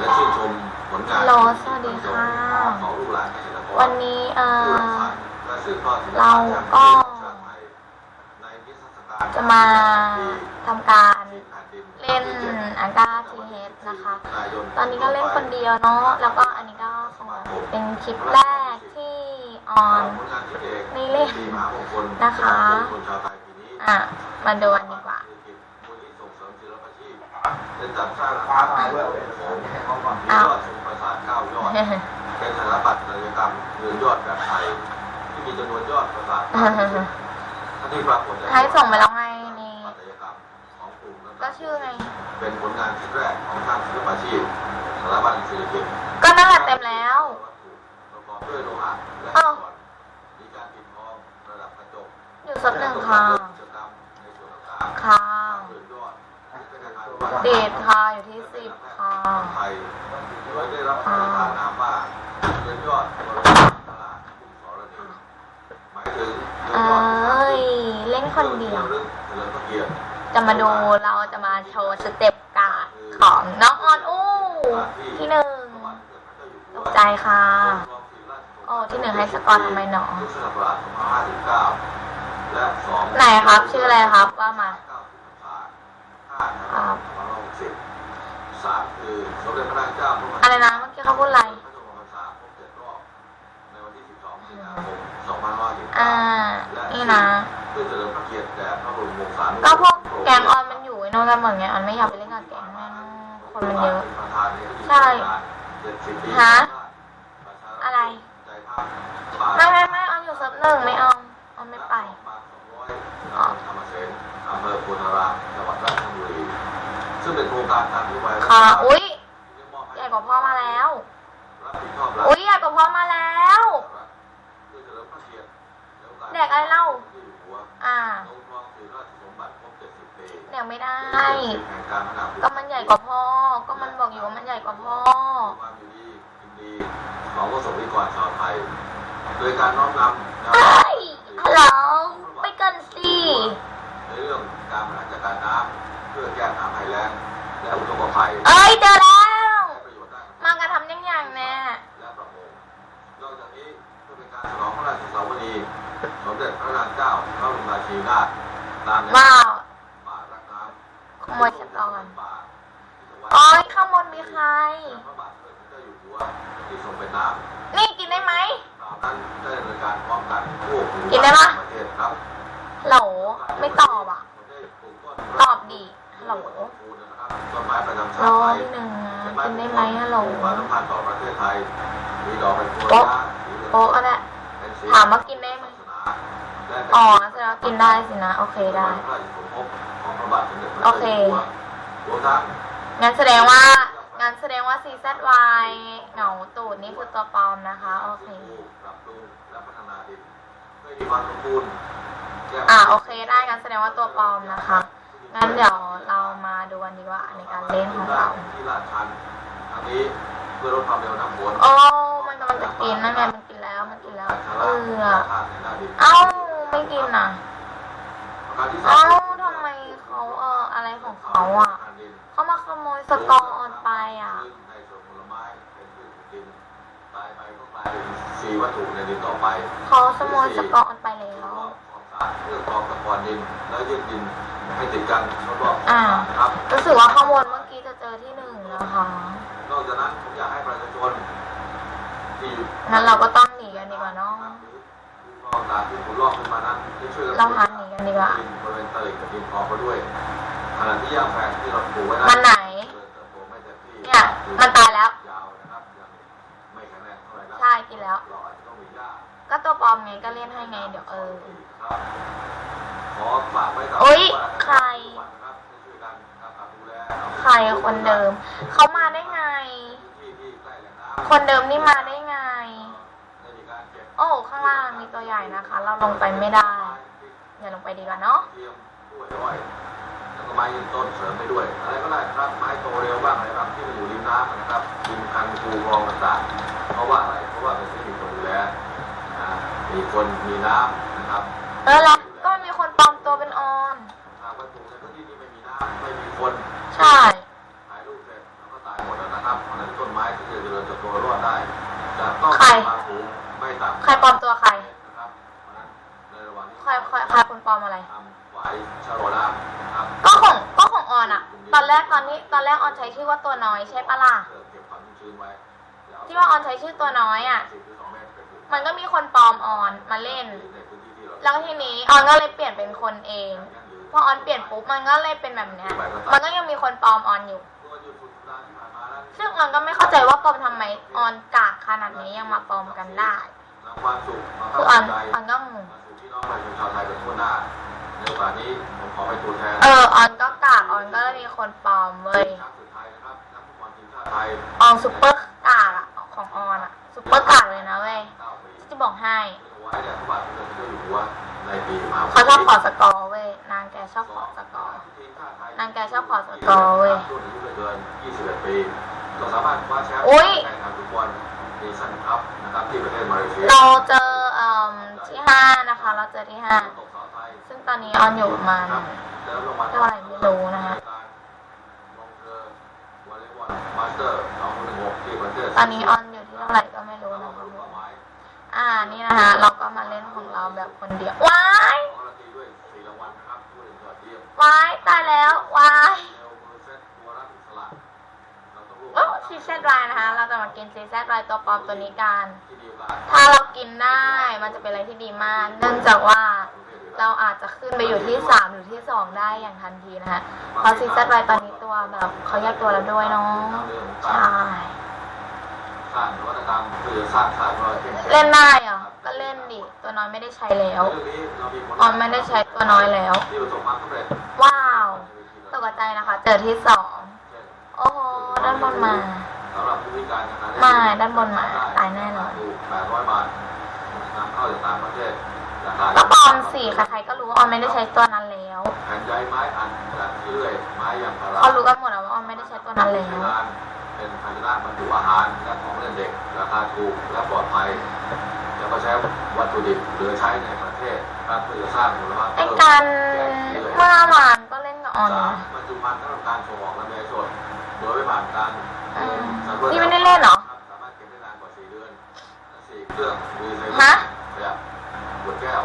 และชื่นชมผลงานฮัลโหลสวัสดีค่ะ ของลูกหลานเกษตรกรวันนี้เอ่อผู้รักษาและสืบทอดศิลปะเราก็ชาติไทยในนิทรรศการจะมาทำการแผ่นดินเล่นอังกาทีเฮดนะคะ ตอนนี้ก็เล่นคนเดียวเนาะ แล้วก็อันนี้ก็คงเป็นคลิปแรกที่ออนผลงานที่เอกไม่เล่นปีมหามงคลนะคะคนชาวไทยปีนี้อะ มาดูกันดีกว่า มูลนิธิส่งเสริมศิลปา ชีพได้จัดสร้างฟ้ามาเพื่อเป็นของมียอดสูงประสานเก้ายอด เป็นธนบัตรศัลยกรรมเรือนยอดแบบไทยที่มีจำนวนยอดประสาทที่ปรากฏให้ส่งไปแล้วไงนี่ศัลยกรรมของกลุ่มนั้นก็ชื่อไง เป็นผลงานชิ้นแรกของทางศิลปาชีพสถาบันศิลปินก็นั่นแหละเต็มแล้ว ประกอบด้วยโลหะและ อ้าว ก้อนมีการปิดทองระดับกระจก อยู่สักหนึ่งค่ะ และกิจกรรมในส่วนต่างๆ ค่ะ เรือนยอด เดทค่ะ อยู่ที่สิบค่ะ ไทยโดยได้รับพระราชทานนามว่าเรือนยอดบรมตลาดกรุงสรณีหมายถึงเรือน เอ้ ยอด ย เล่นคนเดียว เรื่องเฉลิมพระเกียรติ จะมาดูเราจะมาโชว์สเต็ปการ์ดของน้องออนอู้ที่หนึ่งตกใจค่ะ โอ้ที่หนึ่งให้สกอร์ทำไมหนอพุทธศักราช2559และสองไหนครับ ชื่ออะไรครับว่ามาห้าธันวาคม2560สามคือสมเด็จพระนางเจ้าพระมหาอะไรนะเมื่อกี้เขาพูดอะไรพระบรมสาครบเจ็ดรอบในวันที่12มีนาคม2519อ่านี่นะเพื่อเฉลิมพระเกียรติแด่พระบรมวงศานุก็พวก แกงออนมันอยู่ไอ้โน่นกันหมดไงออนไม่อยากไปเล่นกับแกงแม่งคนมันเยอะ ใช่ ฮะ อะไร ไม่ไม่ไม่ออนอยู่ซับหนึ่งไม่เอาออนไม่ไปอ๋อธรรมเสนอำเภอโพธารามจังหวัดราชบุรีซึ่งเป็นโครงการตามนโยบายรัฐค่ะบาลอุ้ยที่มอบให้ใหญ่กว่าพ่อมาแล้วรับผิดชอบรัฐอุ้ยใหญ่กว่าพ่อมาแล้ว และโอกาสแดกอะไรเล่าที่อยู่หัวอ่าทรงครองถือราชสมบัติครบ70ปีเดี๋ยวไม่ได้แห่งการพัฒนาก็มันใหญ่กว่าพ่อ ก็มันบอกอยู่ว่ามันใหญ่กว่าพ่อความอยู่ดีกินดีของประสบนิกรชาวไทยโดยการน้อมนำแนวเฮ้ยฮัลโหลไปกันสิในเรื่องการบริหารจัดการน้ำเพื่อแก้ปัญหาภัยแล้งและอุทกภัยเอ้ยเจอแล้ว วว้าวป่ารักน้ำขโมยสกอนป่าที่ถวายโอ้ยข้างบนมีใครพระบาทสมเด็จพระเจ้าอยู่หัวที่ทรงเป็นน้ำนี่กินได้ไหมตามนั้นได้ดำเนินการพร้อมกันทั่วภูมิกินได้ปะประเทศครับโหลไม่ตอบอะ ตอบดีฮัลโหลต้นไม้ประจำรชาอติไทยที่หนึ่งนะกินได้ไหมฮัลโหลมีความสำคัญต่อประเทศไทยมีดอกเป็นโพโป๊ะธิ์โป๊ะก็ได้เป็นสีถามว่ากินได้ไหมและเป็นอ๋อแสดงว่า กินได้สินะ โอเคได้ โอเค งั้นแสดงว่า งั้นแสดงว่า CZY เหงาตูดนี่คือตัวปลอมนะคะ โอเคอ่าโอเคได้งั้นแสดงว่าตัวปลอมนะคะ งั้นเดี๋ยวเรามาดูกันดีกว่าในการเล่นของเราที่ลาดชันทางนี้เพื่อลดความเร็วน้ำฝนโอ้มันกำลังจะกินนั่นไงมันกินแล้วมันกินแล้วเออเอ้าไม่กินอะ เอ้าทำไมเขาเอออะไรของเขาอะ เขามาขโมยสกอร์ออนไปอะในส่วนผลไม้เป็นพืชดินตายไปก็กลายเป็นสีวัตถุในดินต่อไปเขาขโมยสกอร์ออนไปแล้วความสะอาดเพื่อกรองตะกอนดินแล้วยึดดินให้ติดกันรอบๆอ่านะครับรู้สึกว่าข้างบนเมื่อกี้จะเจอที่หนึ่งนะคะนอกจากนั้นผมอยากให้ประชาชนที่อยู่งั้นเราก็ต้องหนีกันดีกว่าเนาะลอกตาที่คุณลอกขึ้นมานั้นได้ช่วยกันเราหันหนี กันดีกว่าดินบริเวณตลิ่งกับดินออกมาด้วยขณะที่ยางแฝกที่เราปลูกไว้มันไหนเติบโตไม่เต็มที่เนี่ยมันตายแล้วยาวนะครับยังไม่แข็งแรงเท่าไหร่นะใช่กินแล้วเราอาจจะต้องมีหญ้าก็ตัวปลอมไงก็เล่นให้ไงเดี๋ยวเออครับขอฝากไว้กับอุ๊ยว่าใครนะครับช่วยกันนะครับดูแลใครคนเดิม เขามาได้ไงที่ที่ใกล้แหล่งน้ำคนเดิมนี่มาได้ไงได้มีการเก็บโอ้ข้างล่างมีตัวใหญ่นะคะ เราลงไปไม่ได้ อย่าลงไปดีกว่าเนาะเทียมกล้วยอ้อยแล้วก็ไม้ยืนต้นเสริมไปด้วย อะไรก็ได้ครับไม้โตเร็วบ้างอะไรบ้างที่มันอยู่ริมน้ำนะครับริมคันคูคลองต่างๆเพราะว่าอะไรเพราะว่าเป็นที่มีคนดูแลนะมีคนมีน้ำนะครับเออแล้วก็มีคนปลอมตัวเป็นออนหากว่าปลูกในพื้นที่ที่ไม่มีน้ำไม่มีคนใช่ถ่ายรูปเสร็จแล้วก็ตายหมดแล้วนะครับเพราะฉะนั้นใครไม่ต่ำใครปลอมตัวใครนะครับเพราะฉะนั้นในระหว่างที่ใครใครใครคนปล อมอะไรทำไหวชะโลน้ำครับก็ของก็ของออนอะตอนแรกตอนนี้ตอนแรกออนใช้ชื่อว่าตัวน้อยใช่ปะล่ะเก็บความชื้นไว้แล้วที่ว่าออนใช้ชื่อตัวน้อยอะสิบหรือสองเมตรเป็นพื้นมันก็มีคนปลอมออนมาเล่น ในพื้นที่ที่เราแล้วทีนี้ออนก็เลยเปลี่ยนเป็นคนเองพอออนเปลี่ยนปุ๊บมันก็เลยเป็นแบบเนี้ยมันก็ยังมีคนปลอมออนอยู่ เมื่อวันหยุดสุดสัปดาห์ที่ผ่านมานั้นซึ่งออนก็ไม่เข้าใจว่าปลอมทำไมออนกากขนาดนี้ยังมาปลอมกันได้ นำความสุขมาคืออเข้าอนใจออนก็งง มาสู่ พี่น้องประชาชนชาวไทยเป็นทั่วหน้าในโอกาสนี้ผมขอเป็นตัวแทนเออออนก็กากออนก็มีคนปลอมเว้ยช้างศึกไทยนะครับนักฟุตบอลทีมชาติไทยออนซุปเปอร์กากอะของออนอะซุปเปอร์กากเลยนะเว้ยเก้าปีจะบอกให้ไว้เนี่ยพระบาทสมเด็จพระเจ้าอยู่หัวในปีมหาเขาชอบขอสกอร์เว้ยนางแกชอบขอสกอร์นางแกชอบขอสกอร์เว้ยรุ่นอายุไม่เกิน21ปีเราสามารถคว้าแชมป์อุ๊ยในการแข่งขันฟุตบอลเนชั่นคัพนะครับ ที่ห้านะคะ เราเจอที่ห้าซึ่งตอนนี้ออนอยู่ประมาณเท่าไหร่ไม่รู้นะฮะตอนนี้ออนอยู่ที่เท่าไหร่ก็ไม่รู้นะคะอ่านี่นะคะ เราก็มาเล่นของเราแบบคนเดียวว้ายการันตีด้วย4รางวัลนะครับผู้เล่นยอดเยี่ยมว้ายตายแล้วว้าย ซีแซดไรนะคะ เราจะมากินซีแซดไรตัวปลอมตัวนี้กัน ถ้าเรากินได้มันจะเป็นอะไรที่ดีมาก เนื่องจากว่าเราอาจจะขึ้นไปอยู่ที่สามหรือที่สองได้อย่างทันทีนะคะเพราะซีแซดไรตอนนี้ตัวแบบเขาแยกตัวแล้วด้วยเนาะใช่สร้างนวัตกรรมเพื่อสร้างสร้อยเล่นได้เหรอก็เล่นดิ ตัวน้อยไม่ได้ใช้แล้วออนไม่ได้ใช้ตัวน้อยแล้ว ว้าว ตกใจนะคะ เจอที่สองโอ้โห ด้านบนมาสำหรับผู้พิการทางการไม่ด้านบนมาตายแน่นอนแปดร้อยบาทนำเข้าจากต่างประเทศราคาก็ปลอมสี่ใครๆก็รู้ว่าออนไม่ได้ใช้ตัวนั้นแล้วแผ่นใยไม้อันจากที่เลื่อยไม้ยางพาราเขารู้กันหมดแล้วว่าออนไม่ได้ใช้ตัวนั้นแล้วเป็นภาชนะบรรจุอาหารและของเล่นเด็กราคาถูกและปลอดภัยแล้วก็ใช้วัตถุดิบเหลือใช้ในประเทศครับเพื่อจะสร้างมูลค่าไอ้เพิ่มการแก่ที่เหลือเมื่อวานก็เล่นกับออน นี่ไม่ได้เล่นเหรอสามารถเก็บได้นานกว่าสี่เดือนและสี่เครื่องรีไซเคิลฮะประหยัดขวดแก้ว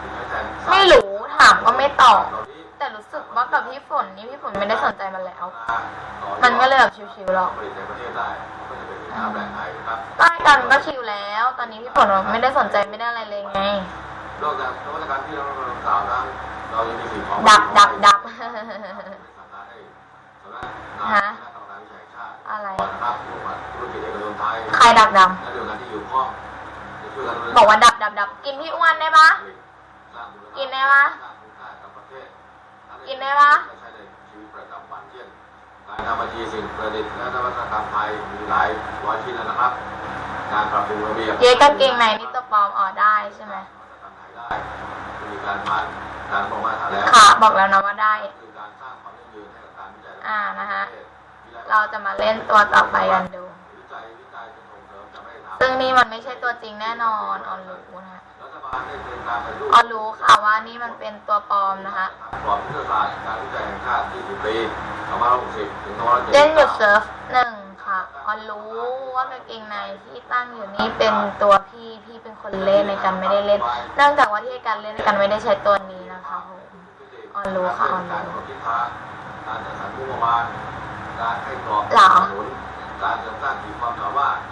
ถึงแม้แทนไม่รู้ถามก็ไม่ตอบเหล่านี้แต่รู้สึกว่ากับพี่ฝนนี่พี่ฝนไม่ได้สนใจมันแล้วต่อยอดมันก็เลยแบบชิวๆหรอกผลิตในประเทศได้ก็จะเป็นสินค้าแบรนด์ไทยนะครับใกล้กันก็ชิวแล้ว ตอนนี้พี่ฝนไม่ได้สนใจไม่ได้อะไรเลยไงนอกจากนวัตกรรมที่เรากำลังกล่าวนั้นเรายังมีสิ่งของดับดับดับฮะ ช่วยกันำบอกว่าดับดับดับกินพี่อ้วนได้ปะกินได้ปะกินได้ปะใช้ในชีวิตประจำวันเช่นการทำบัญชีสิ่งประดิษฐ์และนวัตกรรมไทยมีหลายร้อยชิ้นแล้วนะครับ การปรับปรุงระเบียบเย้กางเกงในนี่ตัวปลอมอ๋อได้ใช่ไหมทำไทยได้มีการผ่านการบอกมาตรฐานแล้วค่ะบอกแล้วนะว่าได้คือการสร้างความยั่งยืนให้กับการวิจัยอ่านะฮะเราจะมาเล่นตัวต่อไปกันดู ซึ่งนี่มันไม่ใช่ตัวจริงแน่นอนออนรู้นะออนรู้ค่ะว่านี่มันเป็นตัวปลอมนะคะกรอบยุทธศาสตร์การวิจัยแห่งชาติ20ปี2560ถึง2570เล่นหยุดเซิร์ฟหนึ่งค่ะออนรู้ว่ากางเกงในที่ตั้งอยู่นี่เป็นตัวพี่พี่เป็นคนเล่นในการไม่ได้เล่นเนื่องจากว่าที่การเล่นในการไม่ได้ใช้ตัวนี้นะคะออนรู้ค่ะออนรู้การกำหนดทิศทางการจัดสรรงบประมาณการให้กรอบเหรอสนับสนุนการเสริมสร้างขีดความสามารถกา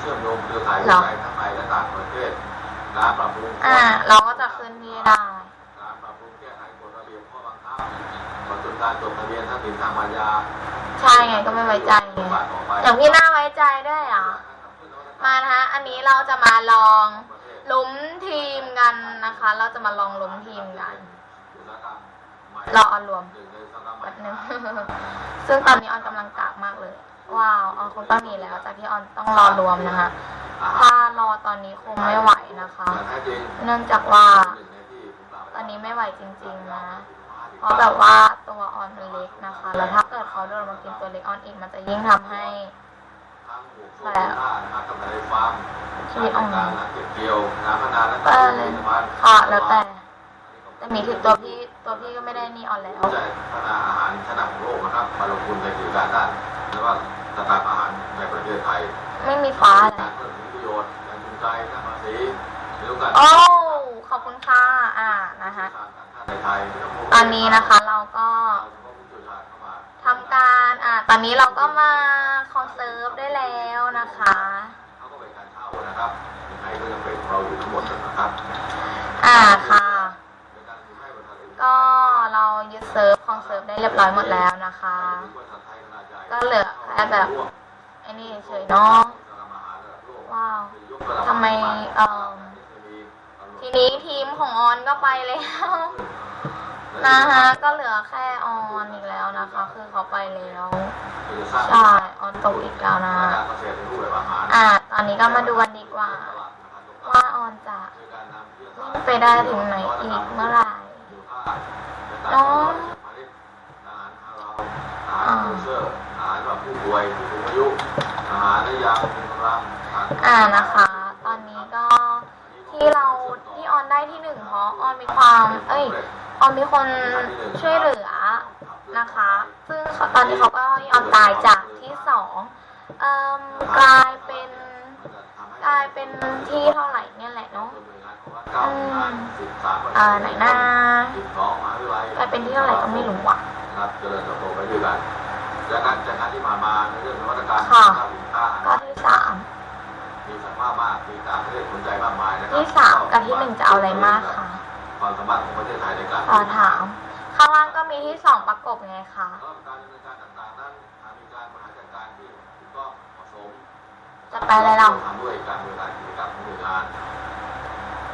เชื่อมโยงเครือข่ายเหรอวิจัยทั้งในและต่างประเทศการปรับปรุงอ่า เราก็จะขึ้นที่ได้การปรับปรุงแก้ไขกฎระเบียบข้อบังคับปัจจุบันการจดทะเบียนทรัพย์สินทางปัญญาใช่ไงก็ไม่ไว้ใจไงบาทต่อไปอย่างพี่น่าไว้ใจด้วยเหรอะมานะคะอันนี้เราจะมาลองล้มทีมกันนะคะ เราจะมาลองล้มทีมกันรอออนรวมแบบนึงซึ่งตอนนี้ออนกำลังกากมากเลย ว้าวออนคงต้องมีแล้วจากที่ออนต้องรอรวมนะคะ ถ้ารอตอนนี้คงไม่ไหวนะคะ เนื่องจากว่า ตอนนี้ไม่ไหวจริง ๆ นะ เพราะแบบว่าตัวออนมันเล็กนะคะ แล้วถ้าเกิดเขาโดนมากินตัวเล็กออนอีก มันจะยิ่งทำให้แบบชีวิตออนการเก็บเดียวน้ำมะนาวและก็เลยค่ะแล้วแต่แต่มีถึงตัวพี่ตัวพี่ก็ไม่ได้นี่ออนแล้ววิจัยพัฒนาอาหารชั้นนำของโลกนะครับมาลงทุนในกิจการด้านและว่าตลาดอาหารในประเทศไทยไม่มีฟ้าเลยการเพิ่มผลประโยชน์ในโอกาสโอ้ขอบคุณค่ะอ่านะคะในไทยตอนนี้นะคะเราก็ทำการอ่าตอนนี้เราก็มาคอนเซิร์ฟได้แล้วนะคะเขาก็เป็นการเช่านะครับยังไงก็ยังเป็นเราอยู่ทั้งหมดนะครับ อ่าค่ะในการถือให้บริษัทเองก็เรายึดเซิร์ฟคอนเซิร์ฟได้เรียบร้อยหมดแล้วนะคะบริษัทไทยขนาดใหญ่ก็เหลือ แค่แบบไอ้นี่เฉยเนาะว้าวทำไมเอ่อทีนี้ทีมของออนก็ไปแล้วนะคะก็เหลือแค่ออนอีกแล้วนะคะ คือเขาไปแล้วใช่ออนตกอีกแล้วนะอ่าตอนนี้ก็มาดูกันดีกว่า ว่าออนจะวิ่งไปได้ถึงไหนอีกเมื่อไหร่น้อง ป่วยผู้สูงอายุอาหารและยาบำรุงกำลังอ่านะคะ ตอนนี้ก็ที่เราที่ออนได้ที่หนึ่งเพราะออนมีความ เอ้ย ออนมีคนช่วยเหลือนะคะ ซึ่งตอนนี้เขาก็ยอมตายจากที่สองเอ่มกลายเป็นกลายเป็นที่เท่าไหร่เนี่ยแหละเนาะอืมอ่าไหนนะกลายเป็นที่เท่าไหร่ก็ไม่รู้อะครับเจริญเติบโตไปด้วยกัน จากการจากการที่ผ่านมาในเรื่องนวัตกรรมค่ะข้าวสินค้าก็ที่สามมีสภาพมากมีต่างประเทศสนใจมากมายนะครับที่สามกับที่หนึ่งจะเอาอะไรมากคะความสามารถของประเทศไทยในการขอถาม ข้างล่างก็มีที่สองประกบไงคะแล้วการดำเนินการต่างๆนั้นหากมีการบริหารจัดการที่ถูกต้องเหมาะสม จะไปอะไรเราทำด้วยการบริหารกิจกรรมของหน่วยงาน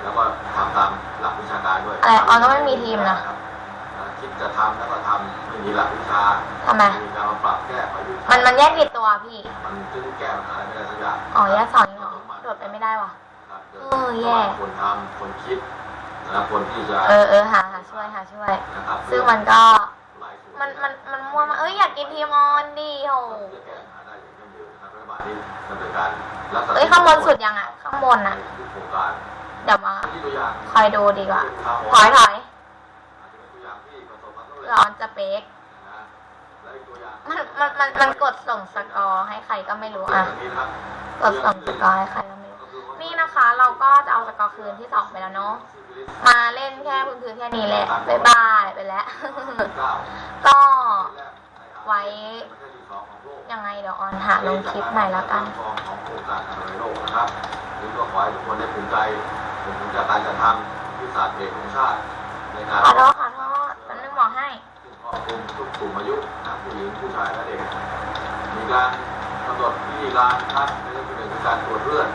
แล้วก็ทำตามหลักวิชาการด้วยอะไรออนก็ไม่มีทีมนะครับคิดจะทำแล้วก็ทำไม่มีหลักวิชา ทำไมมีการมาปรับแก้ประยุกต์มันมันแยกกี่ตัวพี่มันจึงแก้ปัญหาไม่ได้สักอย่างอ๋อแยกสองนี่เหรอโดดไปไม่ได้ว่ะครับเออแย่คนทำคนคิดนะครับคนที่จะ เออเออหาหาช่วยหาช่วยนะครับซึ่งมันก็หลายส่วมันมันมันมั่วมากเอ้ยอยากกินทีมออนดิโหจะแก้ปัญหาได้อย่างยั่งยืนนะครับรัฐบาลนี้ดำเนินการรักษาเอ้ยข้างบนสุดยังอะ ข้างบนอะโครงการเดี๋ยวมาที่ตัวอย่างคอยดูดีกว่าถถอยถอยอาจจะเป็นตัวอย่างที่ประสบความสำเร็จเผื่อออนจะเป๊ก นะและอีกตัวอย่าง มันมันมันมันกดส่งสกอร์ให้ใครก็ไม่รู้อะนี้นะครับกดส่งสกอร์ให้ใครก็ไม่รู้ นี่นะคะ เราก็จะเอาสกอร์คืนที่สองไปแล้วเนาะ มาเล่นแค่พื้นๆแค่นี้แหละบ๊ายบายไปแล้วเก้าก็แรกในอาไว้ประเทศที่สองของโลกยังไงเดี๋ยวออนหาลงคลิปใหม่แล้วกันของโครงการอนามัยโลกนะครับนี่ก็ขอให้ทุกคนได้ภูมิใจภูมิใจการจัดทำยุทธศาสตร์เด็กของชาติในการ ซึ่งครอบคลุมทุกกลุ่มอายุนะผู้หญิงผู้ชายและเด็ก มีการกำหนดวิธีการครับในเรื่องที่หนึ่งคือการตรวจเลือด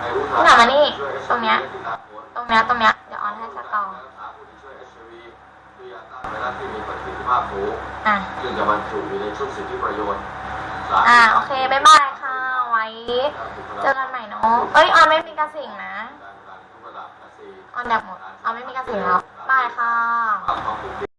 ให้รู้ทันี่หน่อยมานี่ช่วยตรงเนี้ยติดตามผลตรงเนี้ยตรงเนี้ยเดี๋ยวออนให้สกอร์รักษาผู้ที่ช่วย HIV คือยาต้านไวรัสที่มีประสิทธิภาพสูงอะซึ่งจะบรรจุอยู่ในชุดสิทธิประโยชน์สามอ่าโอเคบ๊ายบายค่ะ ไว้ เจอกันใหม่เนาะเอ้ยออนไม่มีกระสิงนะการทุกระดับและสี่ออนแบบหมดออนไม่มีกระสิงแล้วบายค่ะ